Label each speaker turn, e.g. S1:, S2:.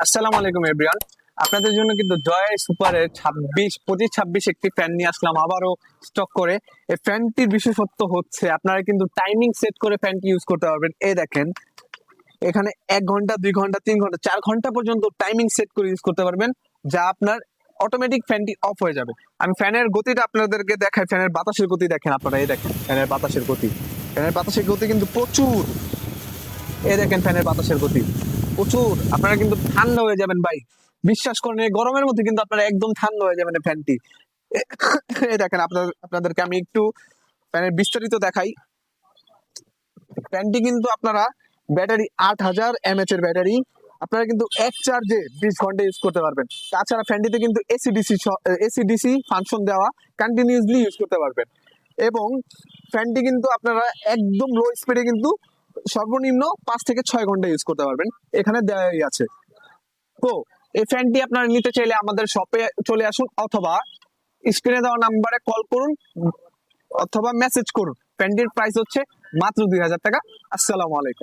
S1: আসসালামু আলাইকুম এভরিওয়ান আপনাদের জন্য কিন্তু জয় সুপারের ছাব্বিশ, পঁচিশ, ছাব্বিশ একটি ফ্যান নিয়ে আসলাম আবারও স্টক করে। এই ফ্যানটির বিশেষত্ব হচ্ছে আপনারা কিন্তু টাইমিং সেট করে ফ্যানটি ইউজ করতে পারবেন। এই দেখেন, এখানে এক ঘণ্টা, দুই ঘণ্টা, তিন ঘণ্টা, চার ঘণ্টা পর্যন্ত টাইমিং সেট করে ইউজ করতে পারবেন, যা আপনার অটোমেটিক ফ্যানটি অফ হয়ে যাবে। আমি ফ্যানের গতিটা আপনাদেরকে দেখাই ফ্যানের বাতাসের গতি দেখেন আপনারা, এই দেখেন ফ্যানের বাতাসের গতি। ফ্যানের বাতাসের গতি কিন্তু প্রচুর। এই দেখেন ফ্যানের বাতাসের গতি। প্রচুর। আপনারা কিন্তু ঠান্ডা হয়ে যাবেন ভাই। বিশ্বাস করেন, এই গরমের মধ্যে কিন্তু আপনারা একদম ঠান্ডা হয়ে যাবেন ফ্যানটি। দেখেন আপনার আপনাদেরকে আমি একটু ফ্যানের বিস্তারিত দেখাই। ফ্যানটি কিন্তু আপনারা ব্যাটারি আট হাজার এমএচ এর ব্যাটারি। আপনারা কিন্তু এক চার্জে বিশ ঘণ্টা ইউজ করতে পারবেন। তাছাড়া ফ্যানটিতে কিন্তু এসিডিসি এসিডিসি ফাংশন দেওয়া কন্টিনিউসলি ইউজ করতে পারবেন। এবং ফ্যানটি কিন্তু আপনারা একদম লো স্পিডে কিন্তু সর্বনিম্ন পাঁচ থেকে ছয় ঘণ্টা ইউজ করতে পারবেন। এখানে দেওয়াই আছে। তো, এই ফ্যানটি আপনারা নিতে চাইলে আমাদের শপে চলে আসুন অথবা স্ক্রিনে দেওয়া নাম্বারে কল করুন অথবা মেসেজ করুন। ফ্যানটির প্রাইস হচ্ছে মাত্র দুই হাজার টাকা। আসসালামু আলাইকুম।